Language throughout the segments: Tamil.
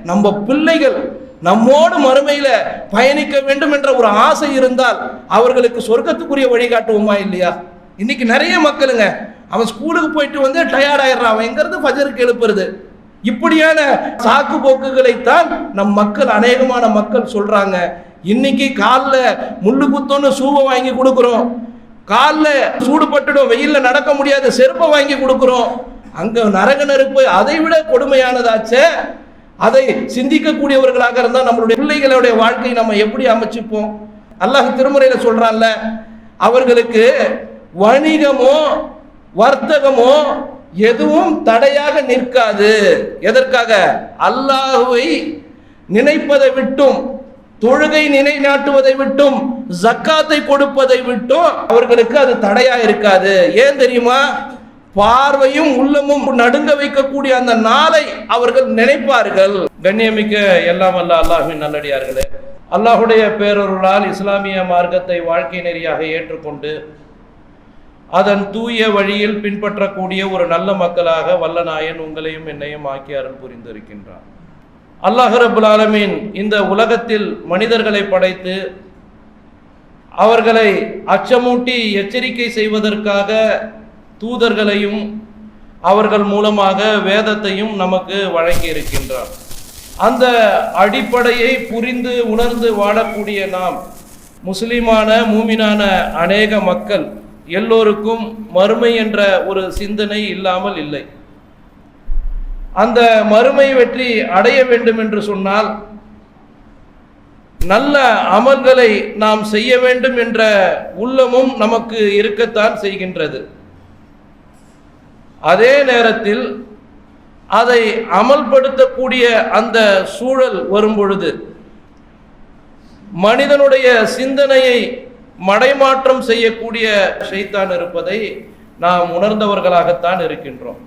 நம்ம பிள்ளைகள் நம்மோடு மறுமையில பயணிக்க வேண்டும் என்ற ஒரு ஆசை இருந்தால் அவர்களுக்கு சொர்க்கத்துக்குரிய வழிகாட்டுவோமா இல்லையா? இன்னைக்கு நிறைய மக்களுங்க அவன் ஸ்கூலுக்கு போயிட்டு வந்து டயர்ட் ஆயிடுறான். அவன் எங்கிறது ஃபஜருக்கு எழுப்புறது? இப்படியான சாக்கு போக்குகளைத்தான் நம் மக்கள் அநேகமான மக்கள் சொல்றாங்க. இன்னைக்கு காலில் முள்ளு குத்தோன்னு சூவை வாங்கி கொடுக்குறோம். காலில் சூடு பட்டுடும் வெயில்ல நடக்க முடியாத செருப்பை வாங்கி கொடுக்குறோம். அங்க நரக நெருப்பு அதை விட கொடுமையானதாச்சே. அதை சிந்திக்கக்கூடியவர்களாக இருந்தால் நம்மளுடைய பிள்ளைகளுடைய வாழ்க்கையை நம்ம எப்படி அமைச்சுப்போம்? அல்லாஹ் திருமுறையில் சொல்கிறான்ல அவர்களுக்கு வணிகமோ வர்த்தகமோ எதுவும் தடையாக நிற்காது. எதற்காக? அல்லாஹுவை நினைப்பதை விட்டும் தொழுகை நிலைநாட்டுவதை விட்டும் ஜக்காத்தை கொடுப்பதை விட்டும் அவர்களுக்கு அது தடையா இருக்காது. ஏன் தெரியுமா? பார்வையும் உள்ளமும் நடுங்க வைக்கக்கூடிய அந்த நாளை அவர்கள் நினைப்பார்கள். கண்ணியமிக்க எல்லாம் அல்ல அல்லாஹின் நல்லடியார்களே அல்லாஹுடைய பேரொருளால் இஸ்லாமிய மார்க்கத்தை வாழ்க்கை நெறியாக ஏற்றுக்கொண்டு அதன் தூய வழியில் பின்பற்றக்கூடிய ஒரு நல்ல மக்களாக வல்லநாயன் உங்களையும் என்னையும் ஆக்கி அருள் புரிந்திருக்கின்றான். அல்லாஹ் ரபுல் ஆலமீன் இந்த உலகத்தில் மனிதர்களை படைத்து அவர்களை அச்சமூட்டி எச்சரிக்கை செய்வதற்காக தூதர்களையும் அவர்கள் மூலமாக வேதத்தையும் நமக்கு வழங்கி இருக்கின்றார் அந்த அடிப்படையை புரிந்து உணர்ந்து வாழக்கூடிய நாம் முஸ்லிமான மூமினான அநேக மக்கள் எல்லோருக்கும் மறுமை என்ற ஒரு சிந்தனை இல்லாமல் இல்லை. அந்த மறுமை வெற்றி அடைய வேண்டும் என்று சொன்னால் நல்ல அமல்களை நாம் செய்ய வேண்டும் என்ற உள்ளமும் நமக்கு இருக்கத்தான் செய்கின்றது. அதே நேரத்தில் அதை அமல்படுத்தக்கூடிய அந்த சூழல் வரும் பொழுது மனிதனுடைய சிந்தனையை மடைமாற்றம் செய்யக்கூடிய ஷைத்தான் இருப்பதை நாம் உணர்ந்தவர்களாகத்தான் இருக்கின்றோம்.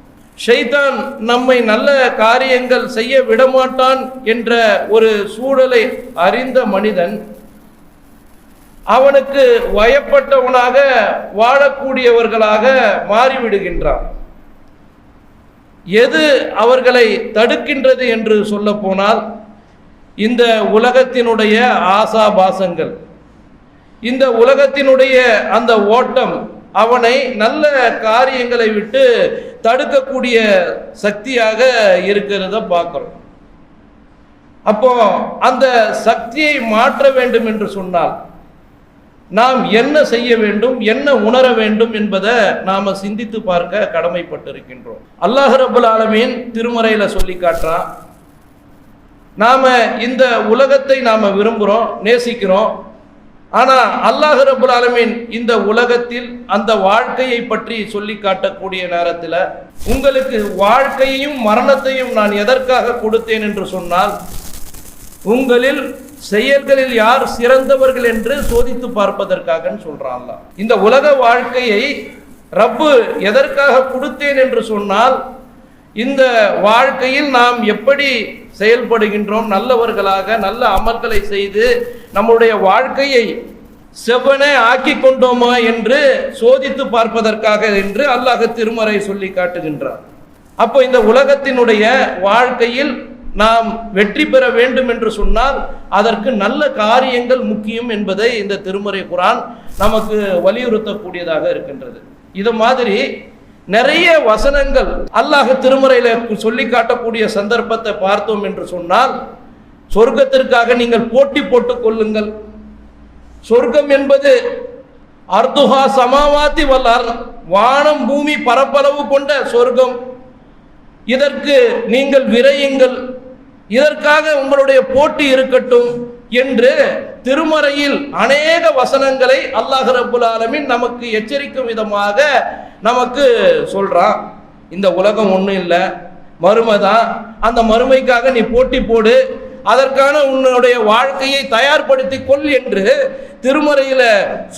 ஷைத்தான் நம்மை நல்ல காரியங்கள் செய்ய விடமாட்டான் என்ற ஒரு சூழலை அறிந்த மனிதன் அவனுக்கு வயப்பட்டவனாக வாழக்கூடியவர்களாக மாறிவிடுகின்றான். எது அவர்களை தடுக்கின்றது என்று சொல்ல போனால் இந்த உலகத்தினுடைய ஆசாபாசங்கள். இந்த உலகத்தினுடைய அந்த ஓட்டம் அவனை நல்ல காரியங்களை விட்டு தடுக்கக்கூடிய சக்தியாக இருக்கிறத பார்க்குறோம். அப்போ அந்த சக்தியை மாற்ற வேண்டும் என்று சொன்னால் நாம் என்ன செய்ய வேண்டும் என்ன உணர வேண்டும் என்பதை நாம சிந்தித்து பார்க்க கடமைப்பட்டிருக்கின்றோம். அல்லாஹ் ரபுல் ஆலமீன் திருமறையில சொல்லி காட்டுறான். நாம இந்த உலகத்தை நாம விரும்புகிறோம் நேசிக்கிறோம். ஆனா அல்லாஹ் ரபுல் ஆலமீன் இந்த உலகத்தில் அந்த வாழ்க்கையை பற்றி சொல்லி காட்டக்கூடிய நேரத்தில் உங்களுக்கு வாழ்க்கையையும் மரணத்தையும் நான் எதற்காக கொடுத்தேன் என்று சொன்னால் உங்களில் செயல்களில் யார் சிறந்தவர்கள் என்று சோதித்து பார்ப்பதற்காக சொல்றான் இந்த உலக வாழ்க்கையை ரப்பு எதற்காக கொடுத்தேன் என்று சொன்னால் இந்த வாழ்க்கையில் நாம் எப்படி செயல்படுகின்றோம் நல்லவர்களாக நல்ல அமல்களை செய்து நம்முடைய வாழ்க்கையை செவ்வனே ஆக்கி கொண்டோமா என்று சோதித்து பார்ப்பதற்காக என்று அல்லாஹ் திருமறை சொல்லி காட்டுகின்றார் அப்போ இந்த உலகத்தினுடைய வாழ்க்கையில் நாம் வெற்றி பெற வேண்டும் என்று சொன்னால் அதற்கு நல்ல காரியங்கள் முக்கியம் என்பதை இந்த திருமறை குரான் நமக்கு வலியுறுத்தக்கூடியதாக இருக்கின்றது. இது மாதிரி நிறைய வசனங்கள் அல்லாஹ் திருமறையில் சொல்லி காட்டக்கூடிய சந்தர்ப்பத்தை பார்த்தோம் என்று சொன்னால் சொர்க்கத்திற்காக நீங்கள் போட்டி போட்டுக் கொள்ளுங்கள். சொர்க்கம் என்பது அர்துஹா சமாவாத்தி வல்லார் வானம் பூமி பரப்பளவு கொண்ட சொர்க்கம். இதற்கு நீங்கள் விரையுங்கள். இதற்காக உங்களுடைய போட்டி இருக்கட்டும் என்று திருமறையில் அநேக வசனங்களை அல்லாஹ் ரபுல் ஆலமின் நமக்கு எச்சரிக்கும் விதமாக நமக்கு சொல்றான். இந்த உலகம் ஒன்றும் இல்லை மறுமை தான். அந்த மறுமைக்காக நீ போட்டி போடு. அதற்கான உன்னுடைய வாழ்க்கையை தயார்படுத்தி கொள் என்று திருமறையில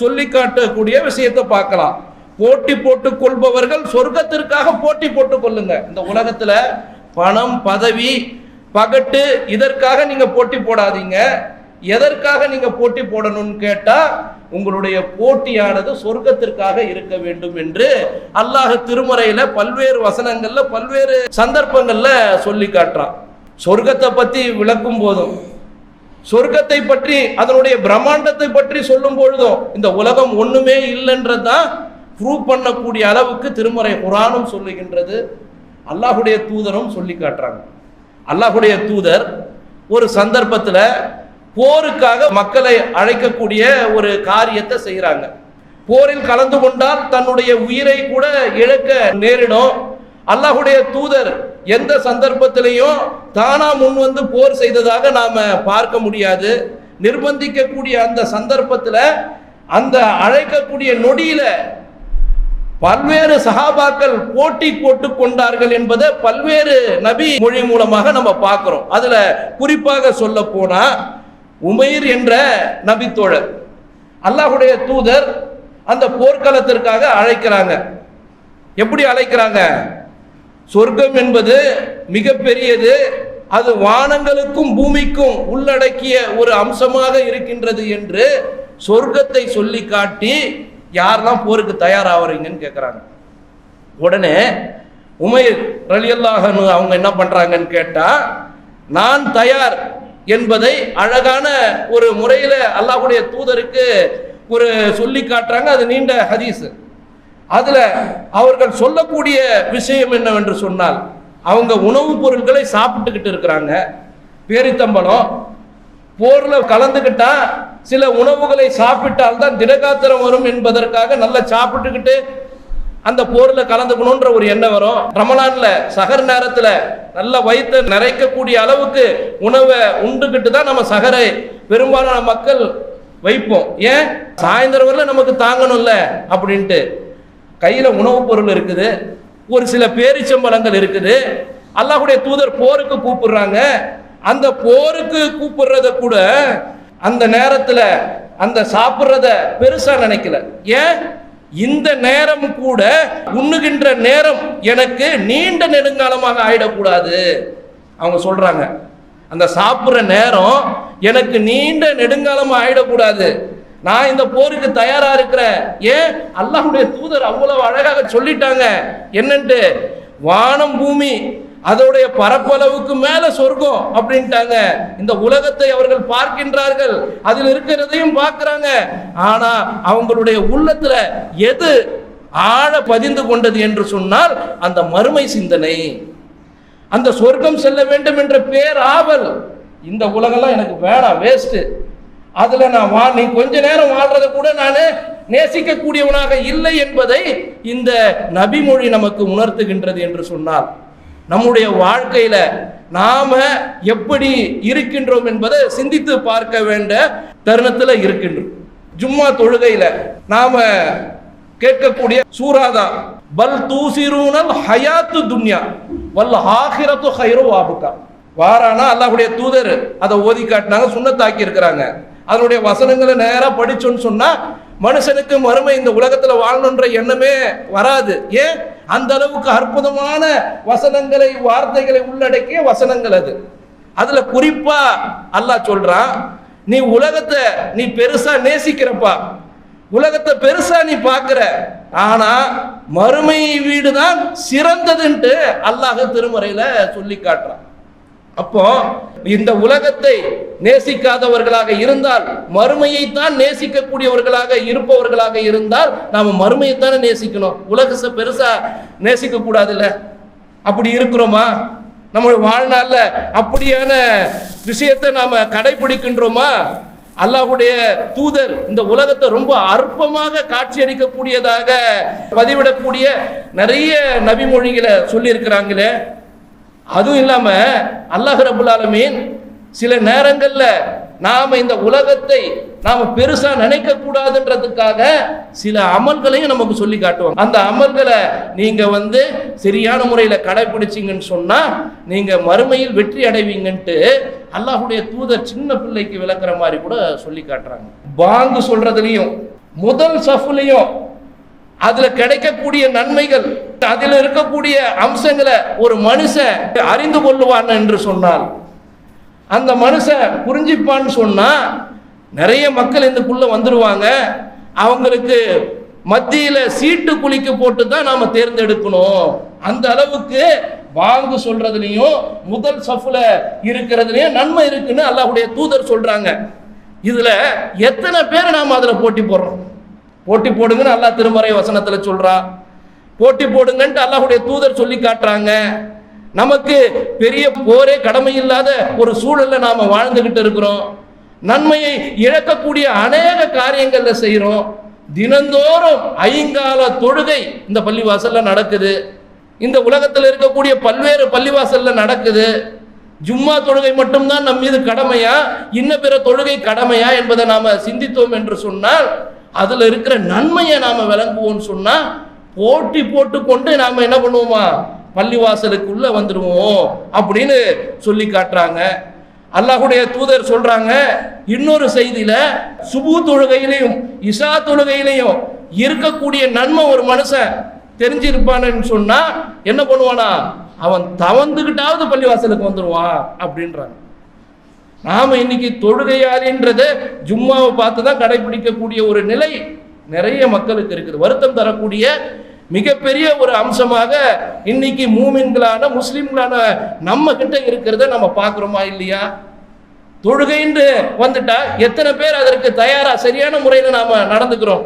சொல்லி காட்டக்கூடிய விஷயத்தை பார்க்கலாம். போட்டி போட்டுக் கொள்பவர்கள் சொர்க்கத்திற்காக போட்டி போட்டுக் கொள்ளுங்க. இந்த உலகத்துல பணம் பதவி பகட்டு இதற்காக நீங்க போட்டி போடாதீங்க. எதற்காக நீங்க போட்டி போடணும்னு கேட்டா உங்களுடைய போட்டியானது சொர்க்கத்திற்காக இருக்க வேண்டும் என்று அல்லாஹ் திருமறையில பல்வேறு வசனங்கள்ல பல்வேறு சந்தர்ப்பங்கள்ல சொல்லி காட்டுறான். சொர்க்கத்தை பற்றி விளக்கும் போதும் சொர்க்கத்தை பற்றி அதனுடைய பிரம்மாண்டத்தை பற்றி சொல்லும் பொழுதும் இந்த உலகம் ஒண்ணுமே இல்லைன்றதான் ப்ரூவ் பண்ணக்கூடிய அளவுக்கு திருமறை குரானும் சொல்லுகின்றது அல்லாஹுடைய தூதரும் சொல்லி காட்டுறாங்க. அல்லாஹுடைய தூதர் ஒரு சந்தர்ப்பத்தில் போருக்காக மக்களை அழைக்கக்கூடிய ஒரு காரியத்தை செய்கிறாங்க போரில் கலந்து கொண்டால் தன்னுடைய உயிரை கூட இழக்க நேரிடும். அல்லாஹுடைய தூதர் எந்த சந்தர்ப்பத்திலையும் தானா முன் வந்து போர் செய்ததாக நாம பார்க்க முடியாது. நிர்பந்திக்கக்கூடிய அந்த சந்தர்ப்பத்தில் அந்த அழைக்கக்கூடிய நொடியில பல்வேறு சஹாபாக்கள் போட்டி போட்டு கொண்டார்கள் என்பதை பல்வேறு நபி மொழி மூலமாக நம்ம பார்க்கிறோம். அதுல குறிப்பாக சொல்ல போனா உமைர் என்ற நபித்தோழர் அல்லாஹுடைய தூதர் அந்த போர்க்களத்திற்காக அழைக்கிறாங்க. எப்படி அழைக்கிறாங்க? சொர்க்கம் என்பது மிகப்பெரியது அது வானங்களுக்கும் பூமிக்கும் உள்ளடக்கிய ஒரு அம்சமாக இருக்கின்றது என்று சொர்க்கத்தை சொல்லி காட்டி யாரெல்லாம் போருக்கு தயாராகிறீங்கன்னு கேட்குறாங்க உடனே உமைர் ரலியல்லாஹனு அவங்க என்ன பண்ணுறாங்கன்னு கேட்டால் நான் தயார் என்பதை அழகான ஒரு முறையில் அல்லாஹுடைய தூதருக்கு ஒரு சொல்லி காட்டுறாங்க. அது நீண்ட ஹதீஸ். அதில் அவர்கள் சொல்லக்கூடிய விஷயம் என்னவென்று சொன்னால் அவங்க உணவுப் பொருட்களை சாப்பிட்டுக்கிட்டு இருக்கிறாங்க. பேரித்தம்பளம் போரில் கலந்துக்கிட்டால் சில உணவுகளை சாப்பிட்டால் தான் திடகாத்திரம் வரும் என்பதற்காக நல்லா சாப்பிட்டுக்கிட்டு அந்த போரில் கலந்துக்கணுன்ற ஒரு எண்ணம் வரும். ரமலான்ல சகர் நேரத்தில் நல்ல வயிற்று நிறைக்கக்கூடிய அளவுக்கு உணவை உண்டுகிட்டு தான் நம்ம சகரை பெரும்பாலான மக்கள் வைப்போம். ஏன்? சாயந்தரம் வரல நமக்கு தாங்கணும்ல அப்படின்ட்டு. கையில் உணவுப் பொருள் இருக்குது. ஒரு சில பேரிச்சம்பழங்கள் இருக்குது. அல்லாஹுடைய தூதர் போருக்கு கூப்பிடுறாங்க. அந்த போருக்கு கூப்பிடுறத கூட அந்த நேரத்தில் அந்த சாப்பிட்றத பெருசா நினைக்கல. ஏன்? இந்த நேரம் கூட உண்ணுகின்ற நேரம் எனக்கு நீண்ட நெடுங்காலமாக ஆயிடக்கூடாது. அவங்க சொல்றாங்க அந்த சாப்பிட்ற நேரம் எனக்கு நீண்ட நெடுங்காலமாக ஆயிடக்கூடாது. நான் இந்த போருக்கு தயாரா இருக்கிறேன். ஏன்? அல்லாஹுடைய தூதர் அவ்வளவு அழகாக சொல்லிட்டாங்க. என்னன்ட்டு? வானம் பூமி அதோடைய பரப்பளவுக்கு மேல சொர்க்கம் அப்படின்ட்டாங்க. இந்த உலகத்தை அவர்கள் பார்க்கின்றார்கள். அதில் இருக்கிறதையும் பார்க்கிறாங்க. ஆனா அவங்களுடைய உள்ளத்துல எது ஆழ பதிந்து கொண்டது என்று சொன்னால் அந்த மறுமை சிந்தனை. அந்த சொர்க்கம் செல்ல வேண்டும் என்ற பேர் ஆவல் இந்த உலகம்லாம் எனக்கு வேணாம் வேஸ்ட்டு அதில் நான் வா நீ கொஞ்ச நேரம் வாழ்றதை கூட நான் நேசிக்கக்கூடியவனாக இல்லை என்பதை இந்த நபிமொழி நமக்கு உணர்த்துகின்றது என்று சொன்னார் நம்முடைய வாழ்க்கையில நாம எப்படி இருக்கின்றோம் என்பதை சிந்தித்து பார்க்க வேண்டிய தருணத்துல இருக்கின்றோம். ஜும்மா தொழுகையில நாம கேட்கக்கூடிய சூராதான் பல் தூசிரூனல் ஹயாத்து துன்யா வல் ஆஹிரத்து ஹைரோ ஆபுக்கா வாரானா அல்லாஹுடைய தூதர் அதை ஓதி காட்டினாங்க சுண்ணத்தாக்கி இருக்கிறாங்க. அதனுடைய வசனங்களை நேராக படிச்சோன்னு சொன்னா மனுஷனுக்கு மறுமை இந்த உலகத்துல வாழணுன்ற எண்ணமே வராது. ஏன்? அந்த அளவுக்கு அற்புதமான வசனங்களை வார்த்தைகளை உள்ளடக்கிய வசனங்கள் அது. அதுல குறிப்பா அல்லாஹ் சொல்றான் நீ உலகத்தை நீ பெருசா நேசிக்கிறப்பா. உலகத்தை பெருசா நீ பார்க்கிற. ஆனா மறுமை வீடு தான் சிறந்ததுன்ட்டு அல்லாஹ் திருமறையில சொல்லி காட்டுறான். அப்போ இந்த உலகத்தை நேசிக்காதவர்களாக இருந்தால் மறுமையை தான் நேசிக்கக்கூடியவர்களாக இருப்பவர்களாக இருந்தால் நாம மறுமையைத்தானே நேசிக்கணும். உலகத்தை பெருசா நேசிக்க கூடாதுல்ல அப்படி இருக்கிறோமா? நம்ம வாழ்நாளில் அப்படியான விஷயத்தை நாம கடைபிடிக்கின்றோமா? அல்லாஹுடைய தூதர் இந்த உலகத்தை ரொம்ப அற்பமாக காட்சியளிக்கக்கூடியதாக பதிவிடக்கூடிய நிறைய நபிமொழிகளை சொல்லியிருக்கிறாங்களே. அதுவும் இல்லாமல் அல்லாஹ் ரபுல் ஆலமீன் சில நேரங்களில் நாம் இந்த உலகத்தை நாம் பெருசாக நினைக்க கூடாதுன்றதுக்காக சில அமல்களையும் நமக்கு சொல்லி காட்டுவாங்க. அந்த அமல்களை நீங்கள் வந்து சரியான முறையில் கடைபிடிச்சிங்கன்னு சொன்னால் நீங்கள் மறுமையில் வெற்றி அடைவீங்கன்ட்டு அல்லாஹுடைய தூதர் சின்ன பிள்ளைக்கு விளக்குற மாதிரி கூட சொல்லி காட்டுறாங்க. பாங்கு சொல்கிறதுலையும் முதல் சஃப்லையும் அதுல கிடைக்கக்கூடிய நன்மைகள் அதில் இருக்கக்கூடிய அம்சங்களை ஒரு மனுஷன் அறிந்து கொள்ளுவான் என்று சொன்னால் அந்த மனுஷன் புரிஞ்சிப்பான்னு சொன்னா நிறைய மக்கள் இதுக்குள்ள வந்துடுவாங்க அவங்களுக்கு மத்தியில சீட்டு குளிக்க போட்டு தான் நாம தேர்ந்தெடுக்கணும். அந்த அளவுக்கு வாங்கு சொல்றதுலயும் முதல் சஃப்ல இருக்கிறதுலையும் நன்மை இருக்குன்னு அல்லாஹுடைய தூதர் சொல்றாங்க. இதுல எத்தனை பேர் நாம் அதுல போட்டி போடுறோம்? போட்டி போடுங்கன்னு அல்லாஹ் திருமறை வசனத்தில் சொல்கிறான் போட்டி போடுங்கன்ட்டு அல்லாஹுடைய தூதர் சொல்லி காட்டுறாங்க. நமக்கு பெரிய போரே கடமை இல்லாத ஒரு சூழலில் நாம் வாழ்ந்துக்கிட்டு இருக்கிறோம். நன்மையை இழக்கக்கூடிய அநேக காரியங்களில் செய்கிறோம் தினந்தோறும் ஐங்கால தொழுகை இந்த பள்ளிவாசலில் நடக்குது. இந்த உலகத்தில் இருக்கக்கூடிய பல்வேறு பள்ளிவாசலில் நடக்குது. ஜும்மா தொழுகை மட்டும்தான் நம் மீது கடமையா? இன்ன பிற தொழுகை கடமையா என்பதை நாம் சிந்தித்தோம் என்று சொன்னால் அதில் இருக்கிற நன்மையை நாம் விளங்குவோம்னு சொன்னால் போட்டி போட்டு கொண்டு நாம் என்ன பண்ணுவோமா? பள்ளிவாசலுக்குள்ளே வந்துடுவோம் அப்படின்னு சொல்லி காட்டுறாங்க. அல்லாஹுடைய தூதர் சொல்கிறாங்க இன்னொரு செய்தியில் சுபு தொழுகையிலையும் இஷா தொழுகையிலையும் இருக்கக்கூடிய நன்மை ஒரு மனுஷன் தெரிஞ்சிருப்பான்னு சொன்னால் என்ன பண்ணுவானா? அவன் தவந்துக்கிட்டாவது பள்ளிவாசலுக்கு வந்துடுவான் அப்படின்றாங்க. நாம் இன்னைக்கு தொழுகையாளின்றத ஜும்மாவை பார்த்து தான் கடைபிடிக்கக்கூடிய ஒரு நிலை நிறைய மக்களுக்கு இருக்குது. வருத்தம் தரக்கூடிய மிகப்பெரிய ஒரு அம்சமாக இன்னைக்கு மூமின்களான முஸ்லீம்களான நம்ம கிட்ட இருக்கிறத நம்ம பார்க்குறோமா இல்லையா? தொழுகைன்னு வந்துட்டா எத்தனை பேர் அதற்கு தயாரா? சரியான முறையில் நாம நடந்துக்கிறோம்.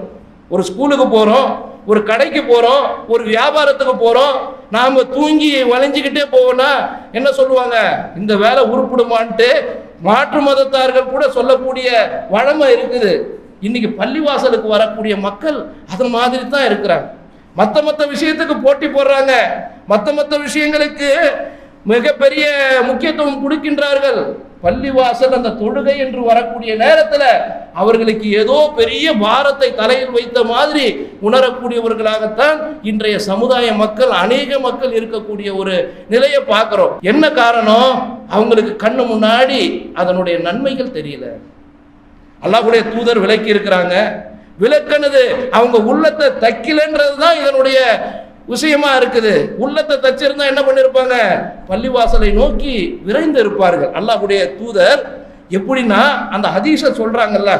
ஒரு ஸ்கூலுக்கு போகிறோம் ஒரு கடைக்கு போகிறோம் ஒரு வியாபாரத்துக்கு போகிறோம் நாம் தூங்கி வளைஞ்சுக்கிட்டே போவோம்னா என்ன சொல்லுவாங்க? இந்த வேலை உருப்பிடுமான்ட்டு மாற்று மதத்தார்கள் கூட சொல்லக்கூடிய வழமை இருக்குது. இன்னைக்கு பள்ளிவாசலுக்கு வரக்கூடிய மக்கள் அது மாதிரி தான் இருக்கிறாங்க. மற்ற மற்ற விஷயத்துக்கு போட்டி போடுறாங்க. மற்ற மற்ற விஷயங்களுக்கு மிகப்பெரிய முக்கியத்துவம் கொடுக்கின்றார்கள். பள்ளிவாசல் அந்த தொழுகை என்று வரக்கூடிய நேரத்தில் அவர்களுக்கு ஏதோ பெரிய பாரத்தை தலையில் வைத்த மாதிரி உணரக்கூடியவர்களாகத்தான் இன்றைய சமுதாய மக்கள் அநேக மக்கள் இருக்கக்கூடிய ஒரு நிலையை பார்க்குறோம். என்ன காரணம்? அவங்களுக்கு கண்ணு முன்னாடி அதனுடைய நன்மைகள் தெரியல. அல்லாஹுடைய தூதர் விளக்கி இருக்கிறாங்க. விளக்குனது அவங்க உள்ளத்தை தைக்கலன்றது தான் இதனுடைய விஷயமா இருக்குது. உள்ளத்தை தச்சிருந்தா என்ன பண்ணிருப்பாங்க? பள்ளிவாசலை நோக்கி விரைந்து இருப்பார்கள். அல்லாஹுடைய தூதர் எப்படின்னா அந்த ஹதீஸை சொல்றாங்கல்ல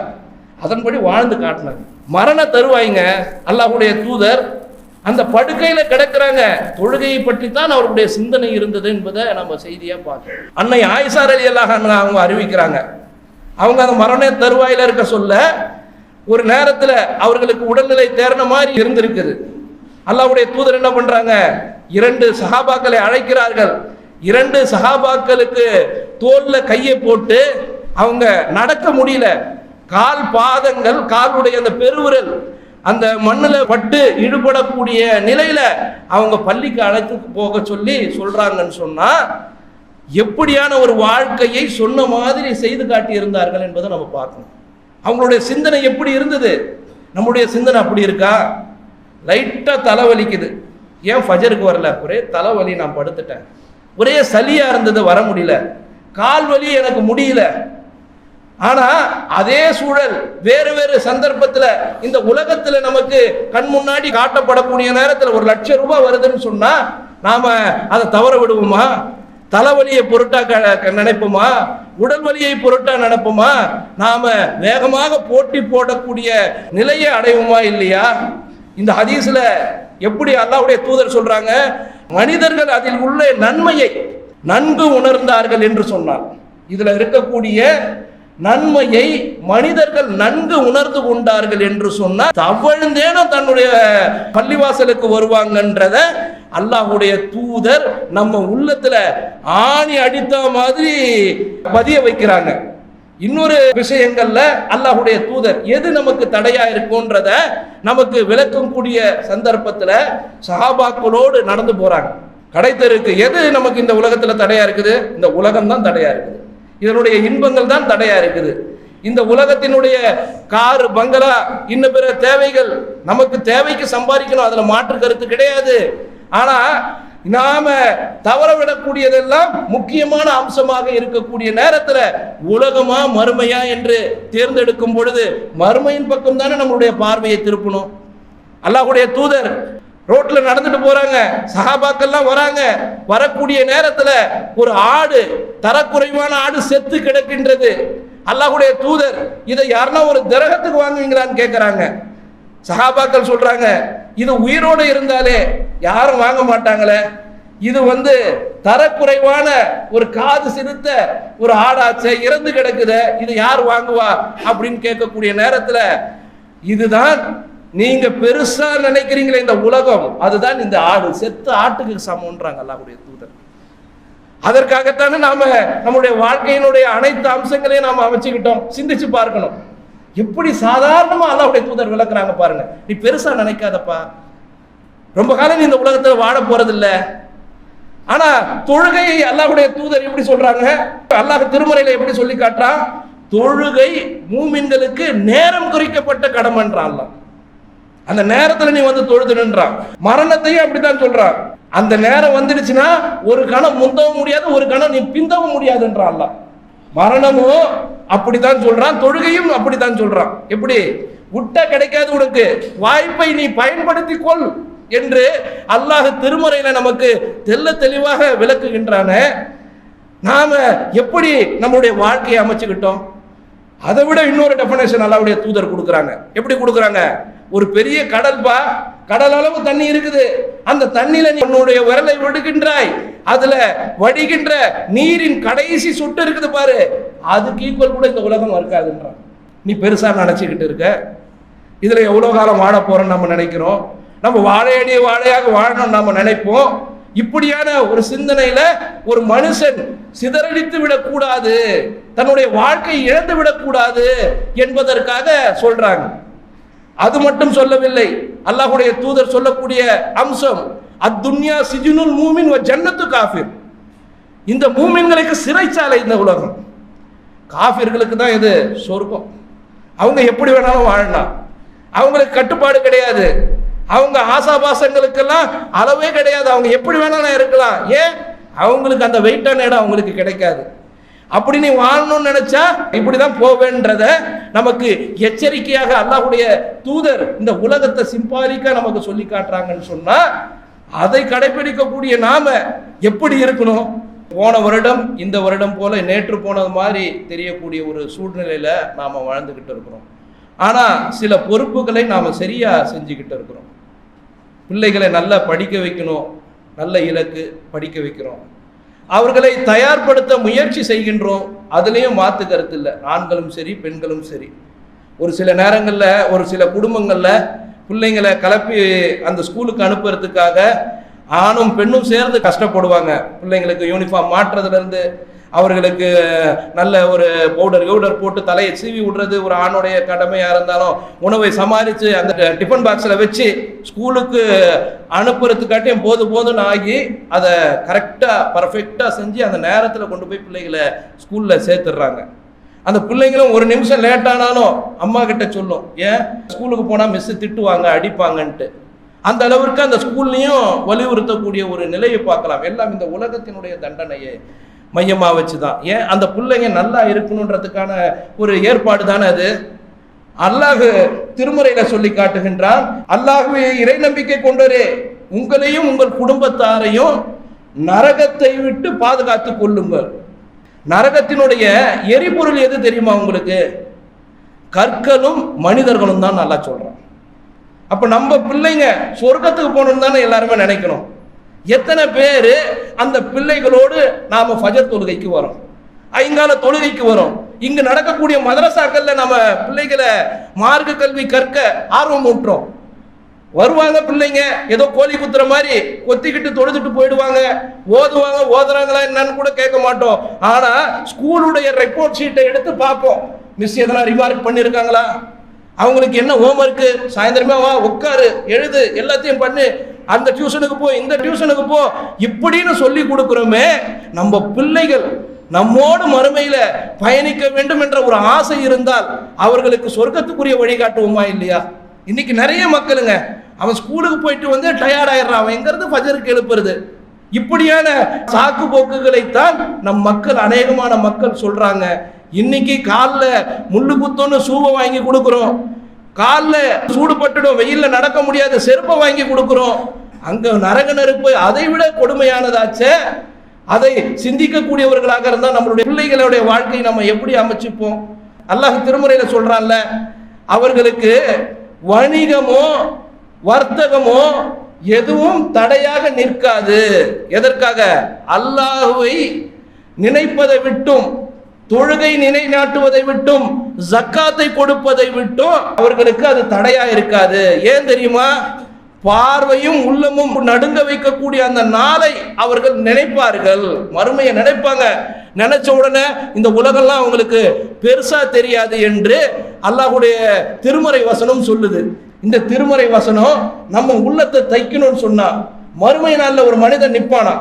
அதன்படி வாழ்ந்து காட்டினாங்க. மரண தருவாய்ங்க. அல்லாஹுடைய தூதர் அந்த படுக்கையில கிடக்குறாங்க. தொழுகையை பற்றி தான் அவருடைய சிந்தனை இருந்தது என்பதை நம்ம செய்தியா பார்க்கணும் அன்னை ஆயிசார் அலி அல்லாஹ் அவங்க அறிவிக்கிறாங்க. அவங்க அந்த மரண தருவாயில இருக்க சொல்ல ஒரு நேரத்துல அவர்களுக்கு உடல்நிலை தேர்ன மாதிரி இருந்திருக்குது. அல்லாவுடைய தூதர் என்ன பண்றாங்க? இரண்டு சகாபாக்களை அழைக்கிறார்கள். இரண்டு சகாபாக்களுக்கு தோல்ல கையை போட்டு அவங்க நடக்க முடியல. கால் பாதங்கள் காலுடைய அந்த பெருவிரல் அந்த மண்ணில் பட்டு ஈடுபடக்கூடிய நிலையில் அவங்க பள்ளிக்கு அழைத்து போக சொல்லி சொல்கிறாங்கன்னு சொன்னால் எப்படியான ஒரு வாழ்க்கையை சொன்ன மாதிரி செய்து காட்டி இருந்தார்கள் என்பதை நம்ம பார்க்கணும். அவங்களுடைய சிந்தனை எப்படி இருந்தது? நம்முடைய சிந்தனை அப்படி இருக்கா? லைட்டாக தலைவலிக்குது ஏன் ஃபஜருக்கு வரல? ஒரே தலைவலி நான் படுத்துட்டேன். ஒரே சளியாக இருந்தது வர முடியல. கால் வலி எனக்கு முடியல. ஆனா அதே சூழல் வேறு வேறு சந்தர்ப்பத்துல இந்த உலகத்துல நமக்கு கண் முன்னாடி காட்டப்படக்கூடிய நேரத்தில் ஒரு லட்சம் ரூபாய் வருதுன்னு சொன்னா நாம அதை தவற விடுவோமா? தலைவலியை பொருட்டா க- நினைப்போமா? உடல் வலியை பொருட்டா நினைப்போமா? நாம வேகமாக போட்டி போடக்கூடிய நிலையை அடைவோமா இல்லையா? இந்த ஹதீஸ்ல எப்படி அல்லாவுடைய தூதர் சொல்றாங்க மனிதர்கள் அதில் உள்ள நன்மையை நன்கு உணர்ந்தார்கள் என்று சொன்னார். இதுல இருக்கக்கூடிய நன்மையை மனிதர்கள் நன்கு உணர்ந்து கொண்டார்கள் என்று சொன்னால் தவழ்ந்தேனும் தன்னுடைய பள்ளிவாசலுக்கு வருவாங்கன்றத அல்லாஹ்வுடைய தூதர் நம்ம உள்ளத்துல ஆணி அடித்த மாதிரி பதிய வைக்கிறாங்க. இன்னொரு விஷயங்கள்ல அல்லாஹ்வுடைய தூதர் எது நமக்கு தடையா இருக்கும்ன்றத நமக்கு விளக்கக்கூடிய சந்தர்ப்பத்துல சஹாபாக்களோடு நடந்து போறாங்க. கடைத்தருக்கு எது நமக்கு இந்த உலகத்துல தடையா இருக்குது? இந்த உலகம் தான் தடையா இருக்குது. இதனுடைய இன்பங்கள் தான் தடையா இருக்குது. இந்த உலகத்தினுடைய காரு பங்களா இன்னும் பிற தேவைகள் நமக்கு தேவைக்கு சம்பாதிக்கணும். அதுல மாற்று கருத்து கிடையாது. ஆனா நாம தவறவிடக்கூடியதெல்லாம் முக்கியமான அம்சமாக இருக்கக்கூடிய நேரத்துல உலகமா மறுமையா என்று தேர்ந்தெடுக்கும் பொழுது மறுமையின் பக்கம் தானே நம்மளுடைய பார்வையை திருப்பணும். அல்லாஹுடைய தூதர் ரோட்ல நடந்துட்டு போறாங்க. சகாபாக்கள்லாம் வராங்க. வரக்கூடிய நேரத்துல ஒரு ஆடு தரக்குறைவான ஆடு செத்து கிடக்கின்றது. அல்லாஹுடைய தூதர் இதை யாருன்னா ஒரு திரகத்துக்கு வாங்குவீங்களான்னு கேட்குறாங்க சகாபாக்கள் சொல்றாங்க இது உயிரோடு இருந்தாலே யாரும் வாங்க மாட்டாங்களே. இது வந்து தரக்குறைவான ஒரு காது சிறுத்த ஒரு ஆடாச்ச இறந்து கிடக்குத இது யார் வாங்குவா? அப்படின்னு கேட்கக்கூடிய நேரத்துல இதுதான் நீங்க பெருசா நினைக்கிறீங்களே இந்த உலகம் அதுதான் இந்த ஆடு. செத்து ஆட்டுக்கு சமம்ன்றாங்க அல்லாவுடைய தூதர். அதற்காகத்தானே நாம நம்முடைய வாழ்க்கையினுடைய அனைத்து அம்சங்களையும் நாம அமைச்சுக்கிட்டோம். சிந்திச்சு பார்க்கணும். எப்படி சாதாரணமா அல்லாஹ்வுடைய தூதர் விளக்குறாங்க பாருங்க. நீ பெருசா நினைக்காதப்பா. ரொம்ப காலம் நீ இந்த உலகத்துல வாழ போறதில்ல. ஆனா தொழுகையை அல்லாவுடைய தூதர் எப்படி சொல்றாங்க? அல்லாஹ் திருமறையில எப்படி சொல்லி காட்டுறான்? தொழுகை மூமின்களுக்கு நேரம் குறிக்கப்பட்ட கடமைன்றான் அல்லாஹ். அந்த நேரத்துல நீ வந்து தொழுதுன்றான் மரணத்தையும் அப்படித்தான் சொல்றான். அந்த நேரம் வந்துடுச்சுன்னா ஒரு கணம் முந்தவும் முடியாது ஒரு கணம் நீ பிந்தவும் முடியாதுன்றான் அல்லாஹ். மரணமும் அப்படித்தான் சொல்றான் தொழுகையும் அப்படித்தான் சொல்றான். எப்படி? விட்ட கிடைக்காது உனக்கு. வாய்ப்பை நீ பயன்படுத்தி கொள் என்று அல்லாஹ் திருமறையில நமக்கு தெல்ல தெளிவாக விளக்குகின்றான. நாம எப்படி நம்மளுடைய வாழ்க்கையை அமைச்சுக்கிட்டோம்? அதை விட இன்னொரு டெஃபனேஷன் அல்லாவுடைய தூதர் கொடுக்குறாங்க. எப்படி கொடுக்குறாங்க? ஒரு பெரிய கடல்பா கடல் அளவு தண்ணி இருக்குது. அந்த தண்ணியில நீ உன்னுடைய விரலை விடுகின்றாய். அதுல வடிகின்ற நீரின் கடைசி சுட்டு இருக்குது பாரு. அதுக்கு ஈக்குவல் கூட இந்த உலகம் இருக்காதுன்றான். நீ பெருசா நினைச்சுக்கிட்டு இருக்க. இதுல எவ்வளவு காலம் வாழ போறோம்னு நம்ம நினைக்கிறோம். நம்ம வாழையடி வாழையாக வாழணும்னு நம்ம நினைப்போம். இப்படியான ஒரு சிந்தனையில ஒரு மனுஷன் சிதறடித்து விடக்கூடாது. தன்னுடைய வாழ்க்கையை இழந்து விடக்கூடாது என்பதற்காக சொல்றாங்க. அது மட்டும் சொல்லவில்லை. அல்லாஹுடைய தூதர் சொல்லக்கூடிய அம்சம் அத்துன்யா சிஜுனுல் மூமின் ஜன்னத்து காஃபிர். இந்த மூமின்களுக்கு சிறைச்சாலை இந்த உலகம். காஃபிர்களுக்கு தான் இது சொர்க்கம். அவங்க எப்படி வேணாலும் வாழலாம். அவங்களுக்கு கட்டுப்பாடு கிடையாது. அவங்க ஆசாபாசங்களுக்கெல்லாம் அளவே கிடையாது. அவங்க எப்படி வேணாலும் இருக்கலாம். ஏன்? அவங்களுக்கு அந்த வெயிட்டான இடம் அவங்களுக்கு கிடைக்காது. அப்படி நீ வாழணும்னு நினைச்சா இப்படிதான் போவேன்றத நமக்கு எச்சரிக்கையாக அல்லாஹுடைய தூதர் இந்த உலகத்தை சிம்பாலிக்கா நமக்கு சொல்லி காட்டுறாங்கன்னு சொன்னா அதை கடைபிடிக்கக்கூடிய நாம எப்படி இருக்கணும்? போன வருடம் இந்த வருடம் போல நேற்று போனது மாதிரி தெரியக்கூடிய ஒரு சூழ்நிலையில நாம வாழ்ந்துகிட்டு இருக்கிறோம். ஆனா சில பொறுப்புகளை நாம சரியா செஞ்சுக்கிட்டு இருக்கிறோம். பிள்ளைகளை நல்லா படிக்க வைக்கணும் நல்ல இலக்கு படிக்க வைக்கிறோம். அவர்களை தயார்படுத்த முயற்சி செய்கின்றோம். அதுலேயும் மாற்று கருத்து இல்லை. ஆண்களும் சரி பெண்களும் சரி. ஒரு சில நேரங்களில் ஒரு சில குடும்பங்களில் பிள்ளைங்களை கிளப்பி அந்த ஸ்கூலுக்கு அனுப்புறதுக்காக ஆணும் பெண்ணும் சேர்ந்து கஷ்டப்படுவாங்க. பிள்ளைங்களுக்கு யூனிஃபார்ம் மாற்றுறதுலேருந்து அவர்களுக்கு நல்ல ஒரு பவுடர் கவுடர் போட்டு தலையை சீவி விடுறது ஒரு ஆணுடைய கடமையாக இருந்தாலும் உணவை சமாளித்து அந்த டிஃபன் பாக்ஸில் வச்சு ஸ்கூலுக்கு அனுப்புறதுக்காட்டியும் போது போதுன்னு ஆகி அதை கரெக்டாக பர்ஃபெக்டாக செஞ்சு அந்த நேரத்தில் கொண்டு போய் பிள்ளைகளை ஸ்கூலில் சேர்த்துடுறாங்க. அந்த பிள்ளைங்களும் ஒரு நிமிஷம் லேட் ஆனாலும் அம்மா கிட்ட சொல்லும் ஏன்? ஸ்கூலுக்கு போனால் மிஸ்ஸு திட்டுவாங்க அடிப்பாங்கன்ட்டு. அந்த அளவிற்கு அந்த ஸ்கூல்லையும் வலியுறுத்தக்கூடிய ஒரு நிலையை பார்க்கலாம். எல்லாம் இந்த உலகத்தினுடைய தண்டனையை. மையமாக வச்சு தான் ஏன்? அந்த பிள்ளைங்க நல்லா இருக்கணுன்றதுக்கான ஒரு ஏற்பாடு தானே அது? அல்லாஹு திருமுறையில சொல்லி காட்டுகின்றான் அல்லாஹுவே இறை நம்பிக்கை கொண்டரே உங்களையும் உங்கள் குடும்பத்தாரையும் நரகத்தை விட்டு பாதுகாத்து கொள்ளுங்கள். நரகத்தினுடைய எரிபொருள் எது தெரியுமா உங்களுக்கு? கற்களும் மனிதர்களும் தான் நல்லா சொல்றான். அப்ப நம்ம பிள்ளைங்க சொர்க்கத்துக்கு போகணும்னு தானே எல்லாருமே நினைக்கணும். எத்தனை பேர் அந்த பிள்ளைகளோடு நாம் ஃபஜர் தொழுகைக்கு வரோம்? ஐங்கால தொழுகைக்கு வரோம். இங்கு நடக்கக்கூடிய மதரசாக்கள்ல நம்ம பிள்ளைகளை மார்க்க கல்வி கற்க ஆர்வம் ஊட்டுறோம். வருவாங்க பிள்ளைங்க ஏதோ கோழி குத்துற மாதிரி கொத்திக்கிட்டு தொழுதுட்டு போயிடுவாங்க. ஓதுவாங்க ஓதுறாங்களா என்னன்னு கூட கேட்க மாட்டோம். ஆனா ஸ்கூலுடைய ரெப்போர்ட் ஷீட்டை எடுத்து பார்ப்போம். மிஸ் எதனா ரிமார்க் பண்ணியிருக்காங்களா அவங்களுக்கு என்ன ஹோம்ஒர்க்கு சாயந்தரமே வா உட்காரு எழுது எல்லாத்தையும் பண்ணு. அந்த டியூஷனுக்கு போ இந்த டியூஷனுக்கு போ இப்படின்னு சொல்லி கொடுக்குறோமே நம்ம பிள்ளைகள் நம்மோடு மறுமையில பயணிக்க வேண்டும் என்ற ஒரு ஆசை இருந்தால் அவர்களுக்கு சொர்க்கத்துக்குரிய வழிகாட்டுவோமா இல்லையா? இன்னைக்கு நிறைய மக்களுங்க அவன் ஸ்கூலுக்கு போயிட்டு வந்து டயர்ட் ஆயிடுறான் அவன் எங்கிறது ஃபஜருக்கு எழுப்புறது? இப்படியான சாக்கு போக்குகளைத்தான் நம் மக்கள் அநேகமான மக்கள் சொல்றாங்க. இன்னைக்கு காலில் முள்ளு குத்தோன்னு சூவை வாங்கி கொடுக்குறோம். காலில் சூடு பட்டுடும் நடக்க முடியாது செருப்பை வாங்கி கொடுக்குறோம். அங்கே நரக நெருப்பு அதை விட கொடுமையானதாச்சே. அதை சிந்திக்கக்கூடியவர்களாக இருந்தால் நம்மளுடைய பிள்ளைகளுடைய வாழ்க்கையை நம்ம எப்படி அமைச்சுப்போம்? அல்லாஹ் திருமுறையில் சொல்கிறான்ல அவர்களுக்கு வணிகமோ வர்த்தகமோ எதுவும் தடையாக நிற்காது. எதற்காக? அல்லாஹுவை நினைப்பதை விட்டும். தொழுகை நிலைநாட்டுவதை விட்டும் ஜக்காத்தை கொடுப்பதை விட்டும் அவர்களுக்கு அது தடையா இருக்காது. ஏன் தெரியுமா? பார்வையும் உள்ளமும் நடுங்க வைக்கக்கூடிய அந்த நாளை அவர்கள் நினைப்பார்கள். மறுமையை நினைப்பாங்க. நினைச்ச உடனே இந்த உலகம்லாம் அவங்களுக்கு பெருசா தெரியாது என்று அல்லாஹுடைய திருமறை வசனம் சொல்லுது. இந்த திருமறை வசனம் நம்ம உள்ளத்தை தைக்கணும்னு சொன்னா மறுமை நாளில் ஒரு மனிதன் நிற்பானா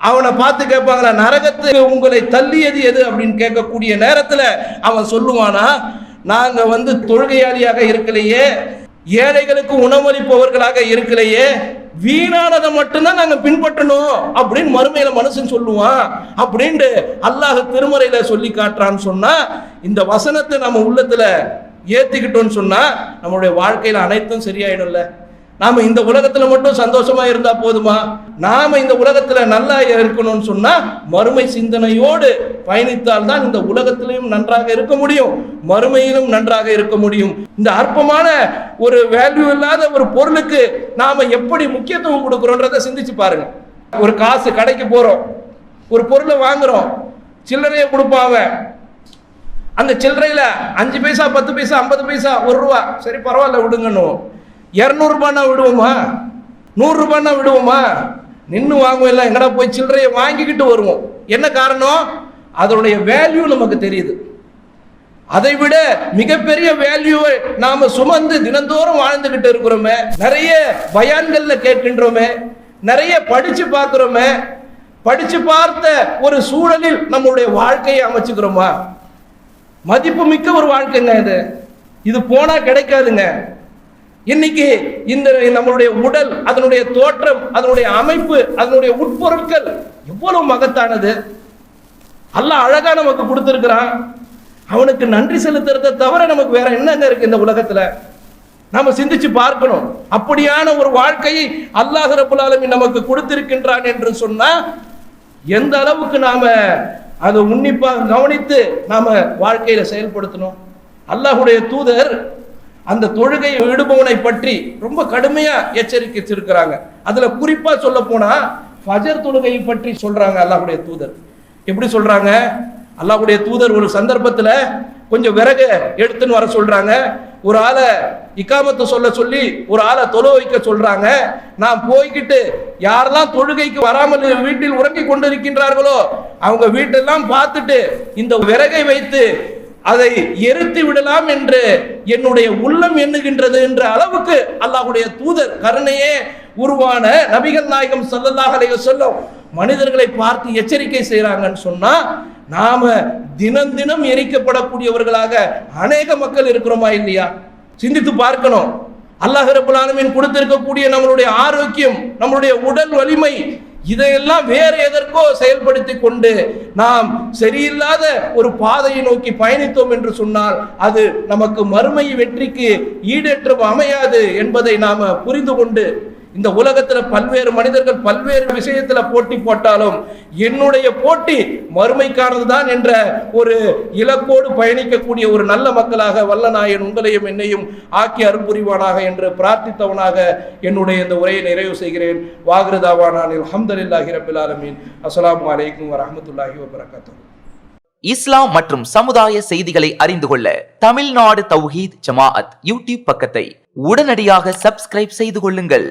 அவனை பார்த்து கேட்பாங்களா நரகத்துக்கு உங்களை தள்ளியது எது? அப்படின்னு கேட்கக்கூடிய நேரத்தில் அவன் சொல்லுவானா நாங்கள் வந்து தொழுகையாளியாக இருக்கலையே ஏழைகளுக்கு உணவளிப்பவர்களாக இருக்கலையே வீணானதை மட்டும்தான் நாங்கள் பின்பற்றணும் அப்படின்னு மறுமையில மனுஷன் சொல்லுவான். அப்படின்ட்டு அல்லாஹ் திருமறையில சொல்லி காட்டுறான்னு சொன்னா இந்த வசனத்தை நம்ம உள்ளத்துல ஏத்திக்கிட்டோம்னு சொன்னா நம்மளுடைய வாழ்க்கையில அனைத்தும் சரியாயிடும்ல. நாம இந்த உலகத்துல மட்டும் சந்தோஷமா இருந்தா போதுமா? நாம இந்த உலகத்துல நல்லா இருக்கணும்னு சொன்னா மறுமை சிந்தனையோடு பயணித்தால் தான் இந்த உலகத்திலையும் நன்றாக இருக்க முடியும். மறுமையிலும் நன்றாக இருக்க முடியும். இந்த அற்பமான ஒரு வேல்யூ இல்லாத ஒரு பொருளுக்கு நாம எப்படி முக்கியத்துவம் கொடுக்குறோன்றதை சிந்திச்சு பாருங்க. ஒரு காசு கடைக்கு போறோம். ஒரு பொருளை வாங்குறோம். சில்லறையை கொடுப்பான் அவன். அந்த சில்லறையில அஞ்சு பைசா பத்து பைசா ஐம்பது பைசா ஒரு ரூபா. சரி பரவாயில்ல விடுங்கன்னு இரநூறுபானா விடுவோமா? நூறுரூபானா விடுவோமா? நின்று வாங்குவோம் இல்லை எங்கடா போய் சில்லறையை வாங்கிக்கிட்டு வருவோம். என்ன காரணம்? அதனுடைய வேல்யூ நமக்கு தெரியுது. அதை விட மிகப்பெரிய வேல்யூவை நாம சுமந்து தினந்தோறும் வாழ்ந்துகிட்டு இருக்கிறோமே நிறைய பயான்கள்ல கேட்கின்றோமே நிறைய படிச்சு பார்க்கிறோமே படிச்சு பார்த்த ஒரு சூழலில் நம்மளுடைய வாழ்க்கையை அமைச்சுக்கிறோமா? மதிப்பு மிக்க ஒரு வாழ்க்கைங்க இது. இது போனா கிடைக்காதுங்க. இன்னைக்கு இந்த நம்மளுடைய உடல் அதனுடைய தோற்றம் அதனுடைய அமைப்பு அதனுடைய உட்பொருட்கள் எவ்வளவு மகத்தானது. அல்ல அழகா நமக்கு கொடுத்துருக்கிறான். அவனுக்கு நன்றி செலுத்துறதை தவிர நமக்கு வேற என்னங்க இருக்கு இந்த உலகத்துல? நாம சிந்திச்சு பார்க்கணும். அப்படியான ஒரு வாழ்க்கையை அல்லாஹ் ரபுல் நமக்கு கொடுத்திருக்கின்றான் என்று சொன்னா எந்த அளவுக்கு நாம அதை உன்னிப்பாக கவனித்து நாம வாழ்க்கையில செயல்படுத்தணும்? அல்லாஹுடைய தூதர் அந்த தொழுகை விடுபவனை பற்றி ரொம்ப கடுமையா எச்சரிக்கைச்சிருக்கிறாங்க. அதுல குறிப்பா சொல்ல போனா ஃபஜர் தொழுகையை பற்றி சொல்றாங்க அல்லாஹுடைய தூதர். எப்படி சொல்றாங்க? அல்லாஹுடைய தூதர் ஒரு சந்தர்ப்பத்துல கொஞ்சம் விறகு எடுத்துன்னு வர சொல்றாங்க. ஒரு ஆளை இக்காமத்தை சொல்ல சொல்லி ஒரு ஆளை தொழு வைக்க சொல்றாங்க. நான் போய்கிட்டு யாரெல்லாம் தொழுகைக்கு வராமல் வீட்டில் உறங்கி கொண்டிருக்கின்றார்களோ அவங்க வீட்டெல்லாம் பார்த்துட்டு இந்த விறகை வைத்து அதை எரித்து விடலாம் என்று என்னுடைய உள்ளம் எண்ணுகின்றது என்ற அளவுக்கு அல்லாஹுடைய தூதர் கருணையே உருவான நபிகள் நாயகம் சல்லல்லாஹ் அலைய சொல்லும் மனிதர்களை பார்த்து எச்சரிக்கை செய்கிறாங்கன்னு சொன்னா நாம தினம் தினம் எரிக்கப்படக்கூடியவர்களாக அநேக மக்கள் இருக்கிறோமா இல்லையா? சிந்தித்து பார்க்கணும். அல்லாஹ் ரபுல் கொடுத்திருக்கக்கூடிய நம்மளுடைய ஆரோக்கியம் நம்மளுடைய உடல் வலிமை இதையெல்லாம் வேற எதற்கோ பயன்படுத்தி கொண்டு நாம் சரியில்லாத ஒரு பாதையை நோக்கி பயணித்தோம் என்று சொன்னால் அது நமக்கு மறுமை வெற்றிக்கு ஈடேற்றம் அமையாது என்பதை நாம புரிந்து கொண்டு இந்த உலகத்துல பல்வேறு மனிதர்கள் பல்வேறு விஷயத்துல போட்டி போட்டாலும் என்னுடைய போட்டி மறுமைக்கானது தான் என்ற ஒரு இலக்கோடு பயணிக்கக்கூடிய ஒரு நல்ல மக்களாக வல்லநாயன் உங்களையும் என்னையும் ஆக்கி அருள்புரிவானாக என்று பிரார்த்தித்தவனாக என்னுடைய இந்த உரையை நிறைவு செய்கிறேன். வாகிருதாவானான் அல்ஹம்துலில்லாஹி ரபில் ஆலமீன். அஸ்லாம் வலைக்கும் வரமத்துல்லாஹி வபரகாத்தூ இஸ்லாம் மற்றும் சமுதாய செய்திகளை அறிந்து கொள்ள தமிழ்நாடு தௌஹீத் ஜமாஅத் யூடியூப் பக்கத்தை உடனடியாக சப்ஸ்கிரைப் செய்து கொள்ளுங்கள்.